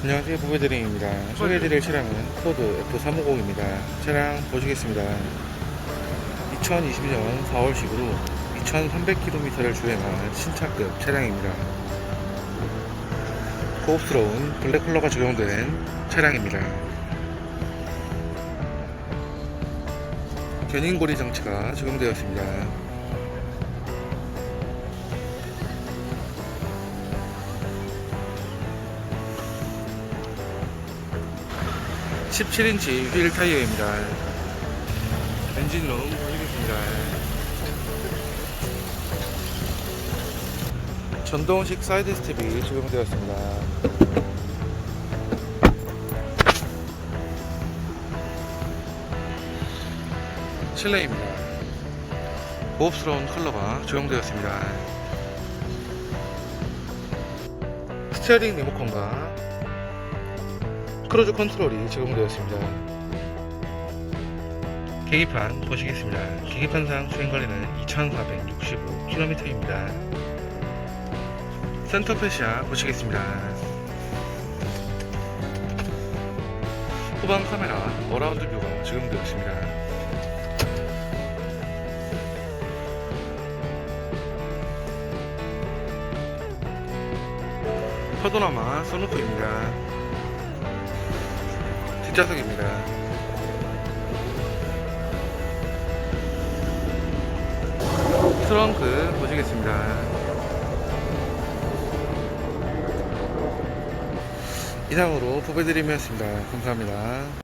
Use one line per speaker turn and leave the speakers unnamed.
안녕하세요 부배드림입니다. 소개해드릴 차량은 포드 F350입니다. 차량 보시겠습니다. 2020년 4월식으로 2300km를 주행한 신차급 차량입니다. 고급스러운 블랙 컬러가 적용된 차량입니다. 견인고리 장치가 적용되었습니다 17인치 휠 타이어입니다. 엔진룸 보시겠습니다. 전동식 사이드 스텝이 적용되었습니다. 실내입니다. 고급스러운 컬러가 적용되었습니다. 스티어링 리모컨과 크루즈 컨트롤이 적용되었습니다. 계기판 보시겠습니다. 계기판상 주행거리는 2465km입니다. 센터 페시아 보시겠습니다. 후방 카메라 어라운드 뷰가 적용되었습니다. 파도나마 선루프입니다. 뒷좌석입니다. 트렁크 보시겠습니다. 이상으로 부배드림이었습니다. 감사합니다.